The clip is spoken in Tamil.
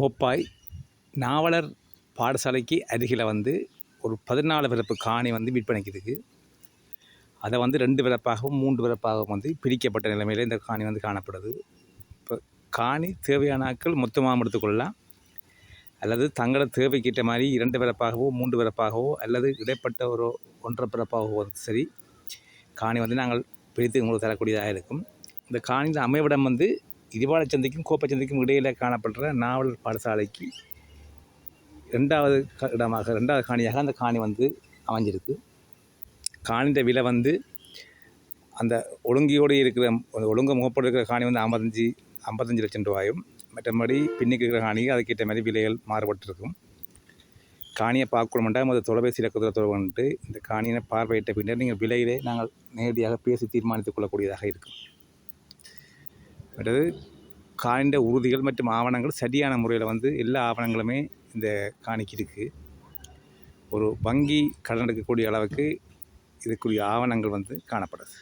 கோப்பாய் நாவலர் பாடசாலைக்கு அருகில் வந்து ஒரு பதினாலு பிறப்பு காணி வந்து விற்பனைக்கு இருக்குது அதை வந்து ரெண்டு பிறப்பாகவும் மூன்று பிறப்பாகவும் வந்து பிரிக்கப்பட்ட நிலைமையில் இந்த காணி வந்து காணப்படுது. இப்போ காணி தேவையான ஆட்கள் மொத்தமாக எடுத்துக்கொள்ளலாம் அல்லது தங்களோட தேவைக்கிட்ட மாதிரி இரண்டு பிறப்பாகவோ மூன்று பிறப்பாகவோ அல்லது இடைப்பட்ட ஒரு ஒன்றரை பிறப்பாகவோ சரி காணி வந்து நாங்கள் பிரித்து உங்களுக்கு தரக்கூடியதாக இருக்கும். இந்த காணியின் அமைவிடம் வந்து இடிவாளச்சந்தைக்கும் கோப்பச்சந்தைக்கும் இடையில் காணப்படுற நாவலர் பாடசாலைக்கு ரெண்டாவது இடமாக ரெண்டாவது காணியாக அந்த காணி வந்து அமைஞ்சிருக்கு. காணின்ற விலை வந்து அந்த ஒழுங்கியோடு இருக்கிற அந்த ஒழுங்கு முகப்போடு இருக்கிற காணி வந்து ஐம்பத்தஞ்சு ஐம்பத்தஞ்சு லட்சம் ரூபாயும் மற்றபடி பின்னுக்கு இருக்கிற காணிக்கு அதுக்கேற்ற மாதிரி விலைகள் மாறுபட்டிருக்கும். காணியை பார்க்கணுமெண்டா முதல் தொலைபேசி இலக்கத்தில் தொடர்புட்டு இந்த காணியை பார்வையிட்ட பின்னர் நீங்கள் விலையிலே நாங்கள் நேரடியாக பேசி தீர்மானித்துக் கொள்ளக்கூடியதாக இருக்கும். அடுத்தது காய்ந்த உறுதிகள் மற்றும் ஆவணங்கள் சரியான முறையில் வந்து எல்லா ஆவணங்களுமே இந்த காணிக்கு இருக்குது ஒரு வங்கி கடன் எடுக்கக்கூடிய அளவுக்கு இதுக்குரிய ஆவணங்கள் வந்து காணப்படுது.